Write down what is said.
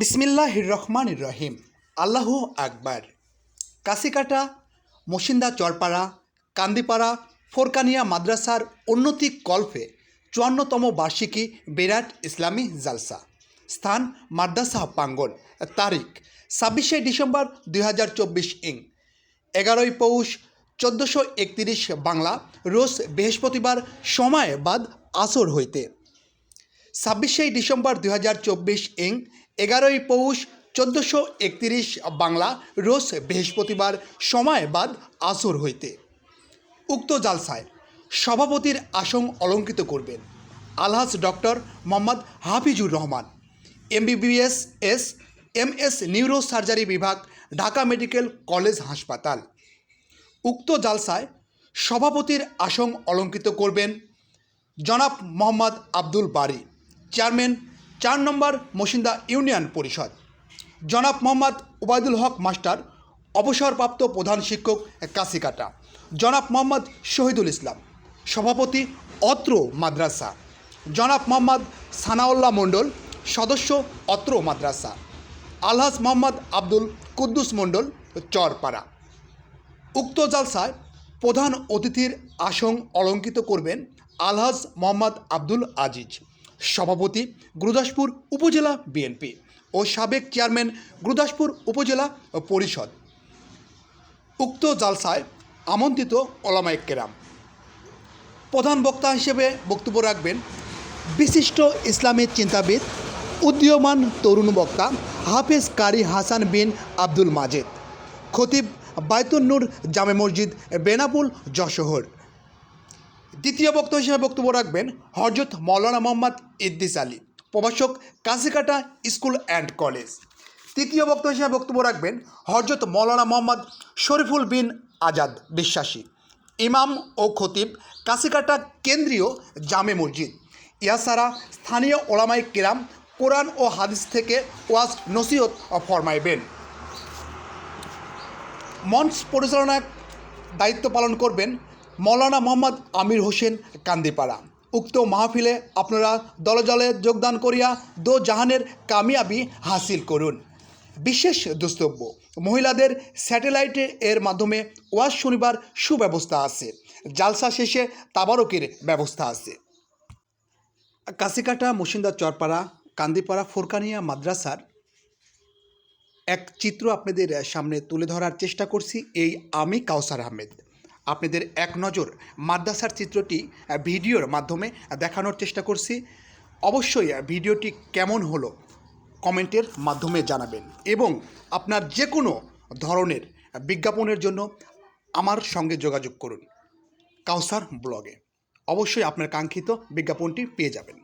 বিসমিল্লাহ রহমান রহিম। আল্লাহ আকবার। কাশিকাটা মসিন্দা চরপাড়া, কান্দিপাড়া, ফোরকানিয়া মাদ্রাসার উন্নতি কল্পে চুয়ান্নতম বার্ষিকী বিরাট ইসলামী জালসা। স্থান মাদ্রাসা প্রাঙ্গন তারিখ, ছাব্বিশে ডিসেম্বর দুই ইং। এগারোই পৌষ, চোদ্দোশো একত্রিশ বাংলা, রোজ বৃহস্পতিবার সময় বাদ আসর হইতে। ছাব্বিশে ডিসেম্বর দুই হাজার চব্বিশ ইং এগারোই পৌষ চোদ্দোশো একত্রিশ বাংলা রোজ বৃহস্পতিবার সময় বাদ আসর হইতে। উক্ত জালসায় সভাপতির আসন অলঙ্কৃত করবেন আলহাজ doctor Mohammad Hafizur Rahman, MBBS S M S neuro surgery বিভাগ, ঢাকা মেডিকেল কলেজ হাসপাতাল। উক্ত জালসায় সভাপতির আসন অলঙ্কৃত করবেন জনাব মোহাম্মদ আব্দুল বারি, চেয়ারম্যান চার নম্বর মসিন্দা ইউনিয়ন পরিষদ। জনাব মোহাম্মদ ওবায়দুল হক মাস্টার, অবসরপ্রাপ্ত প্রধান শিক্ষক কাশিকাটা, জনাব মোহাম্মদ শহীদুল ইসলাম, সভাপতি অত্র মাদ্রাসা, জনাব মোহাম্মদ সানাউল্লাহ মণ্ডল, সদস্য অত্র মাদ্রাসা, আলহাজ মোহাম্মদ আব্দুল কুদ্দুস মণ্ডল, চরপাড়া। উক্ত জালসায় প্রধান অতিথির আসন অলঙ্কিত করবেন আলহাজ মোহাম্মদ আব্দুল আজিজ। সভাপতি গুরুদাসপুর উপজেলা বিএনপি ও সাবেক চেয়ারম্যান গুরুদাসপুর উপজেলা পরিষদ। উক্ত জালসায় আমন্ত্রিত ওলামাইক কেরাম। প্রধান বক্তা হিসেবে বক্তব্য রাখবেন বিশিষ্ট ইসলামী চিন্তাবিদ, উদীয়মান তরুণ বক্তা হাফেজ কারি হাসান বিন আব্দুল মাজেদ, খতিব বায়তুন্নুর জামে মসজিদ বেনাপুল যশোহর। দ্বিতীয় বক্তা হিসেবে বক্তব্য রাখবেন হরজত মৌলানা মোহাম্মদ ইদ্দিস আলী, প্রভাষক কাশিকাটা স্কুল অ্যান্ড কলেজ। তৃতীয় বক্তা হিসেবে বক্তব্য রাখবেন হরজত মৌলানা মোহাম্মদ শরীফুল বিন আজাদ বিশ্বাসী, ইমাম ও খতিব কাশিকাটা কেন্দ্রীয় জামে মসজিদ। ইয়াসারা স্থানীয় ওলামাই কিরাম কোরআন ও হাদিস থেকে ওয়াজ নসিহত ফরমাইবেন। মঞ্চ পরিচালনার দায়িত্ব পালন করবেন মৌলানা মোহাম্মদ আমির হোসেন কান্দিপাড়া। উক্ত মাহফিলে আপনারা দলজলে যোগদান করিয়া দো জাহানের কামিয়াবি হাসিল করুন। বিশেষ দ্রষ্টব্য, মহিলাদের স্যাটেলাইটে এর মাধ্যমে ওয়াজ শনিবার সুব্যবস্থা আছে। জালসা শেষে তাবারকের ব্যবস্থা আছে। কাশিকাটা মুসিন্দা চরপাড়া, কান্দিপাড়া, ফোরকানিয়া মাদ্রাসার এক চিত্র আপনাদের সামনে তুলে ধরার চেষ্টা করছি, এই আমি কাউসার আহমেদ। আপনাদের এক নজর মাদ্রাসার চিত্রটি ভিডিওর মাধ্যমে দেখানোর চেষ্টা করছি। অবশ্যই ভিডিওটি কেমন হলো কমেন্টের মাধ্যমে জানাবেন এবং আপনার যে কোনো ধরনের বিজ্ঞাপনের জন্য আমার সঙ্গে যোগাযোগ করুন, কাউসার ব্লগে। অবশ্যই আপনার কাঙ্ক্ষিত বিজ্ঞাপনটি পেয়ে যাবেন।